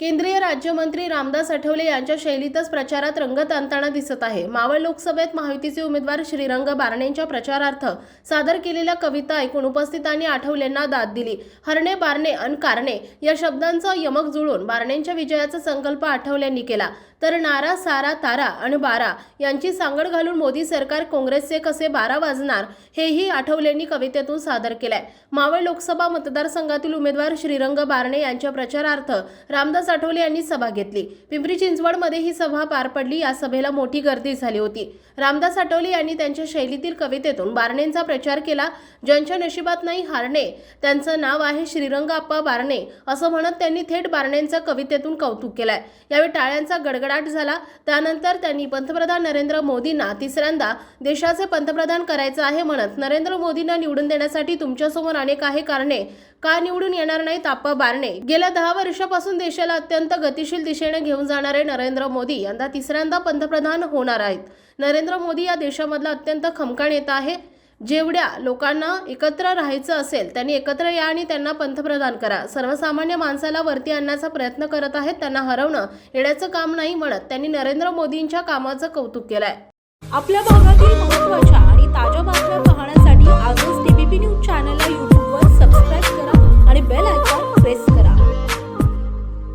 केंद्रीय राज्यमंत्री रामदास आठवले यांच्या शैलीतच प्रचारात रंगत आणताना दिसत आहे. मावळ लोकसभेत महायुतीचे उमेदवार श्रीरंग बारणेंच्या प्रचारार्थ सादर केलेल्या कविता ऐकून उपस्थितांनी आठवलेंना दाद दिली. हरणे बारणे अन कारणे या शब्दांचा यमक जुळून बारणेंच्या विजयाचा संकल्प आठवल्यांनी केला. तर नारा सारा तारा आणि बारा यांची सांगड घालून मोदी सरकार काँग्रेसचे कसे बारा वाजणार हेही आठवलेंनी कवितेतून सादर केलंय. मावळ लोकसभा मतदारसंघातील उमेदवार श्रीरंग बारणे यांच्या प्रचारार्थ रामदास आठवले यांनी सभा घेतली. पिंपरी चिंचवडमध्ये ही सभा पार पडली. या सभेला मोठी गर्दी झाली होती. रामदास आठवले यांनी त्यांच्या शैलीतील कवितेतून बारणेंचा प्रचार केला. ज्यांच्या नशिबात नाही हारणे त्यांचं नाव आहे श्रीरंग आप्पा बारणे असं म्हणत त्यांनी थेट बारणेंचा कवितेतून कौतुक केलंय. यावेळी टाळ्यांचा गडगडाट झाला. त्यानंतर त्यांनी पंतप्रधान नरेंद्र मोदींना तिसऱ्यांदा देशाचे पंतप्रधान करायचं आहे म्हणत नरेंद्र मोदींना निवडून देण्यासाठी तुमच्यासमोर अनेक आहे कारणे. का निवडून येणार नाहीत आप्पा बारणे? गेल्या दहा वर्षापासून देशाला अत्यंत गतिशील दिशेने घेऊन जाणारे नरेंद्र मोदी यंदा तिसऱ्यांदा पंतप्रधान होणार आहेत. नरेंद्र मोदी या देशामधला अत्यंत खमकाण येत आहे. जेवढ्या लोकांना एकत्र राहायचं असेल त्यांनी एकत्र या आणि त्यांना पंतप्रधान करा. सर्वसामान्य माणसाला वरती आणण्याचा प्रयत्न करत आहेत त्यांना हरवणं येण्याचं काम नाही म्हणत त्यांनी नरेंद्र मोदींच्या कामाचं कौतुक केलंय. आपल्या भागातील